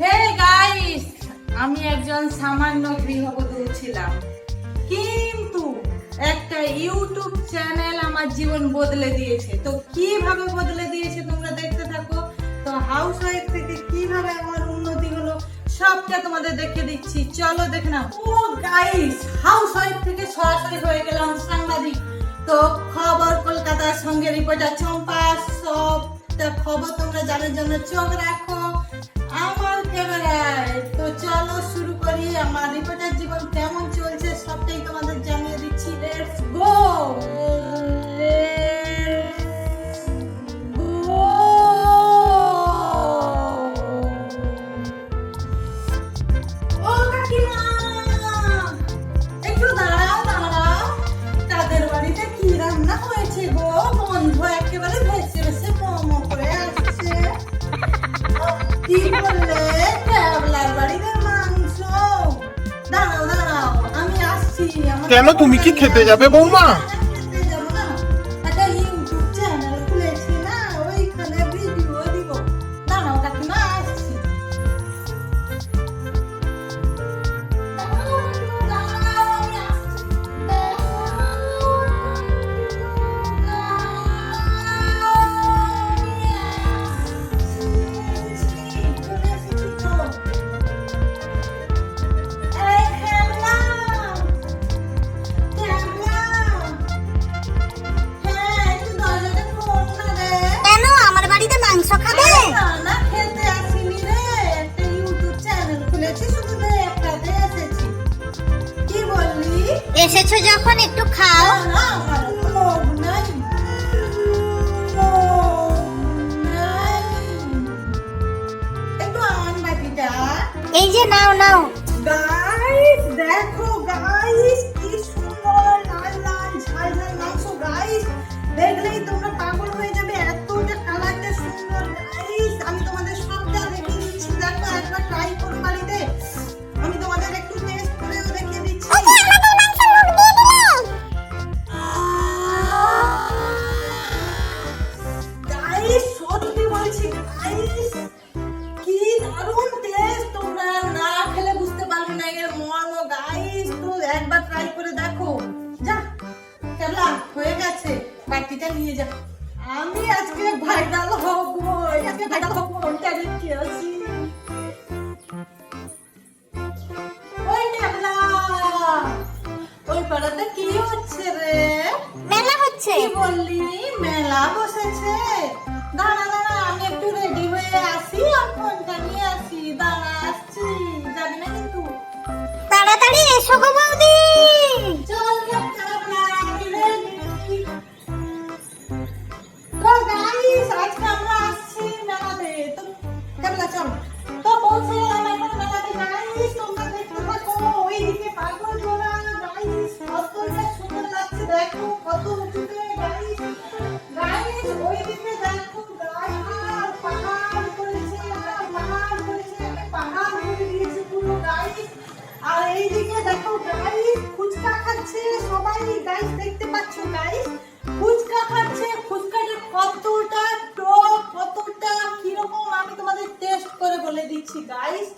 Hey guys, আমি একজন সামান্য গৃহবধূ ছিলাম। কিন্তু একটা ইউটিউব চ্যানেল আমার জীবন বদলে দিয়েছে। তো কীভাবে বদলে দিয়েছে তোমরা দেখতে থাকো। তো হাউস ওয়াইফ থেকে কীভাবে আমার উন্নতি হলো, সবটা তোমাদের দেখে দিচ্ছি। চলো দেখে নাও। ও গাইস হাউস ওয়াইফ থেকে সরাসরি হয়ে গেলাম সাংবাদিক। তো খবর কলকাতার সঙ্গে রিপোর্টার চম্পা, সবটা খবর তোমরা জানার জন্য চোখ রাখো। আমার ক্যামেরায় তো চলো শুরু করি। আমার রিপোর্টার জীবন কেমন চলছে সবটাই তোমাদের জানিয়ে দিচ্ছি। Let's go? ও কেন, তুমি কি খেতে যাবে, বৌমা? এসেছ যখন একটু খাও। এই যে নাও নাও। বাটিটা নিয়ে যা। আমি আজকে ভাইরাল হব আজকে ভাইরাল হব ওইটা দেখতে আসি ওই কেমলা ওই পাড়াতে কি হচ্ছে রে? মেলা হচ্ছে। কি বললি? মেলা বসেছে। দাঁড়া দাঁড়া আমি একটু রেডি হয়ে আসি আর ফোনটা নিয়ে আসি। দাঁড়া আসছি। যাবি না কিন্তু তাড়াতাড়ি এসো গো দিচ্ছি গাইস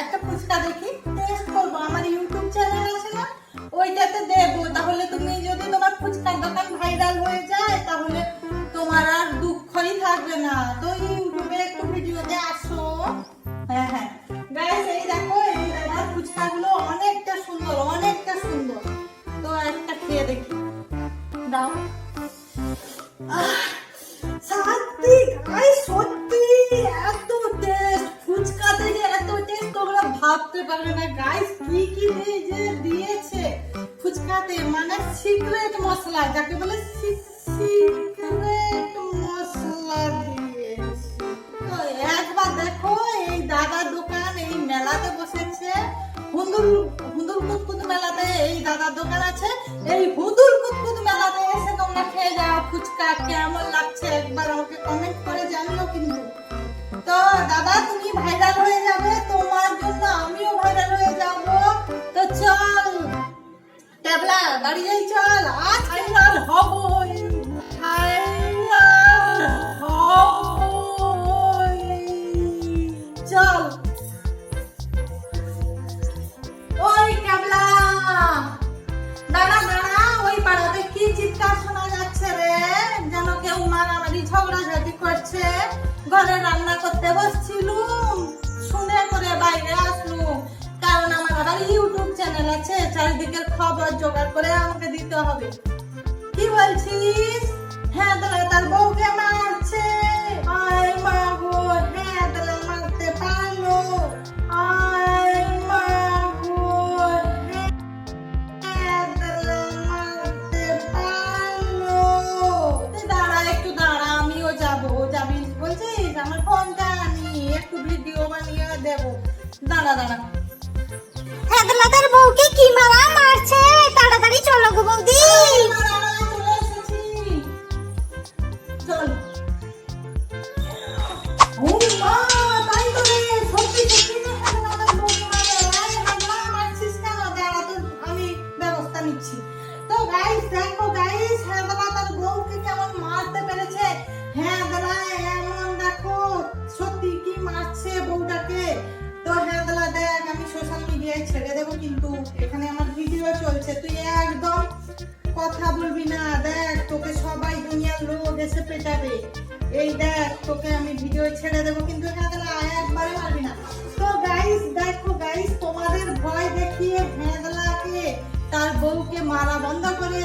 একটা ফুচকা দেখি টেস্ট করব। আমার ইউটিউব চ্যানেল আছে না ওইটাতে দেবো। তাহলে তুমি যদি তোমার ফুচকার দোকান ভাইরাল হয়ে যায় তাহলে তোমার আর দুঃখই থাকবে না। তো ইউটিউবে একটু ভিডিওতে আসো। হ্যাঁ হ্যাঁ। গাইস এই দেখো এই দাদার ফুচকাগুলো অনেকটা সুন্দর অনেকটা সুন্দর। তো একটা খেয়ে দেখি। দাও। আহ, পারবে না। গাইস কি কি এই যে দিয়েছে? ফুচকাতে মানে সিক্রেট মশলা, যাকে বলে সিক্রেট মশলা দিয়েছে। তো একবার দেখো, এই দাদার দোকান, এই মেলাতে বসেছে। হুন্দুর হুন্দুর কুতকুত মেলাতে এই দাদার দোকান আছে। এই হুদুর কুতকুত মেলাতে এসে তোমরা খেয়ে যাও ফুচকা, কেমন লাগছে তো দাদা, তুমি ভাইরাল হয়ে যাবে, তোমার জন্য আমিও ভাইরাল হয়ে যাব। তো চল ট্যাবলা বাড়ি যাই, চল। আজ ঘরে রান্না করতে বসছিলুম, শুনে করে বাইরে আসলুম। কারণ আমার আবার ইউটিউব চ্যানেল আছে চারিদিকে খবর জোগাড় করে আমাকে দিতে হবে। কি বলছিস? হ্যাঁ তার বউকে মারছে। সোশ্যাল ছেড়ে দেবো, কিন্তু এখানে আমার ভিডিও চলছে। তুই একদম কথা বলবি না। দেখ, তোকে সবাই দুনিয়ার লোক এসে পেটাবে। এই দেখ, তোকে আমি ভিডিও ছেড়ে দেবো, কিন্তু এখানে তাহলে আয় একবারে পারবি না। তো গাইস দেখো গাইস তোমাদের ভয় দেখিয়ে ভেদলাকে তার বউকে মারা বন্ধ করে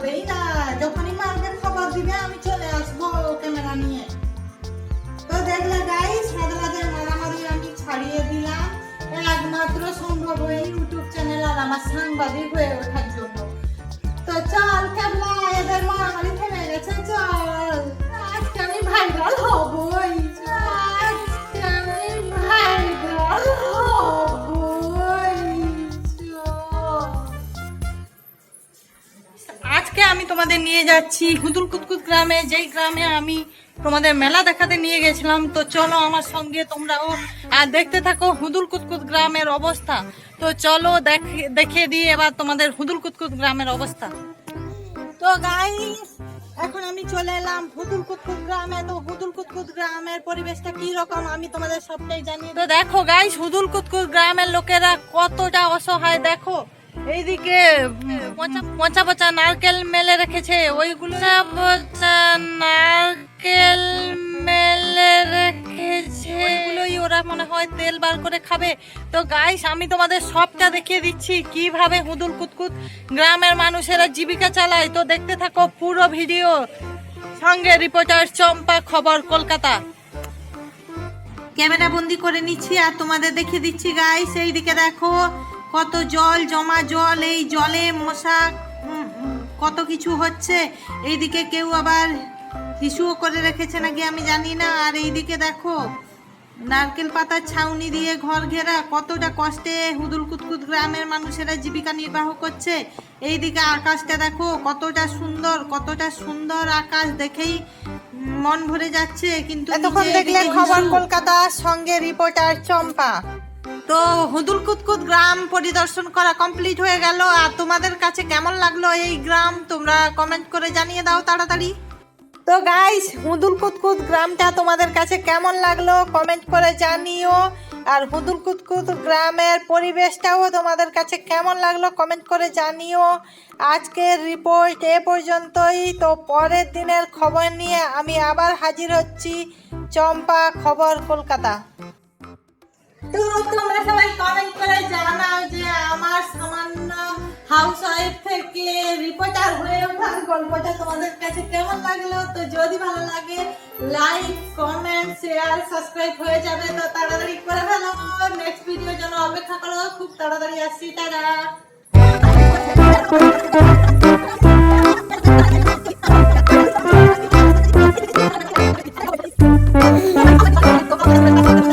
না, যখনই মারবে খবর দিবে, আমি চলে আসব ক্যামেরা নিয়ে। তো দেখলে গাইস হেদলাদের মারামারি আমি ছাড়িয়ে দিলাম। একমাত্র সম্ভব হয়ে ইউটিউব চ্যানেল আর আমার সাংবাদিক হয়ে ওঠার জন্য। তো চল কেমন এদের মারামারি থেমে গেছে, চল। তোমাদের নিয়ে যাচ্ছি হুদুল কুতকুত গ্রামে, যেই গ্রামে আমি তোমাদের মেলা দেখাতে নিয়ে গেছিলাম। তো চলো আমার সঙ্গে তোমরাও, আর দেখতে থাকো হুদুল কুতকুত গ্রামের অবস্থা। তো চলো দেখে দিই এবার তোমাদের হুদুল কুতকুত গ্রামের অবস্থা। তো গাই এখন আমি চলে এলাম হুদুল কুতকুত গ্রামে। তো হুদুল কুতকুত গ্রামের পরিবেশটা কি রকম আমি তোমাদের সবটাই জানি তো দেখো গাইস হুদুল কুতকুত গ্রামের লোকেরা কতটা অসহায়, দেখো। এইদিকে পচা পচা নারকেল মেলে রেখেছে। ওইগুলো নারকেল মেলে রেখেছে। ওইগুলোই ওরা মনে হয় তেল বার করে খাবে। তো গাইস আমি তোমাদের সবটা দেখিয়ে দিচ্ছি কীভাবে হুদুল কুতকুত গ্রামের মানুষেরা জীবিকা চালায়। তো দেখতে থাকো পুরো ভিডিও। সঙ্গে রিপোর্টার চম্পা খবর কলকাতা। ক্যামেরা বন্দি করে নিচ্ছি আর তোমাদের দেখিয়ে দিচ্ছি গাইস এইদিকে দেখো। কত জল জমা জল এই জলে মশা কত কিছু হচ্ছে। এইদিকে কেউ আবার টিস্যুও করে রেখেছে নাকি আমি জানি না। আর এইদিকে দেখো নারকেল পাতার ছাউনি দিয়ে ঘর ঘেরা কতটা কষ্টে হুদুল কুতকুত গ্রামের মানুষেরা জীবিকা নির্বাহ করছে। এইদিকে আকাশটা দেখো কতটা সুন্দর কতটা সুন্দর আকাশ দেখেই মন ভরে যাচ্ছে। কিন্তু এতক্ষণ দেখলে খবর হিসু। কলকাতা সঙ্গে রিপোর্টার চম্পা। তো হুদুল কুতকুত গ্রাম পরিদর্শন করা কমপ্লিট হয়ে গেল, আর তোমাদের কাছে কেমন লাগল এই গ্রাম? তোমরা কমেন্ট করে জানিয়ে দাও তাড়াতাড়ি। তো গাইস হুদুল কুতকুত গ্রামটা তোমাদের কাছে কেমন লাগল কমেন্ট করে জানিও, আর হুদুল কুতকুত গ্রামের পরিবেশটাও তোমাদের কাছে কেমন লাগল কমেন্ট করে জানিও। আজকের রিপোর্ট এ পর্যন্তই, তো পরের দিনের খবর নিয়ে আমি আবার হাজির হচ্ছি। চম্পা খবর কলকাতা। তো তোমরা সবাই কমেন্ট করে জানাও যে আমার সামান্য হাউস ওয়াইফ থেকে রিপোর্টার হয়ে ওঠার গল্পটা তোমাদের কাছে কেমন লাগল? তো যদি ভালো লাগে লাইক কমেন্ট শেয়ার সাবস্ক্রাইব হয়ে যাবে। তো তাড়াতাড়ি করে ফেলো। নেক্সট ভিডিওর জন্য অপেক্ষা করো। খুব তাড়াতাড়ি আসছি। তারা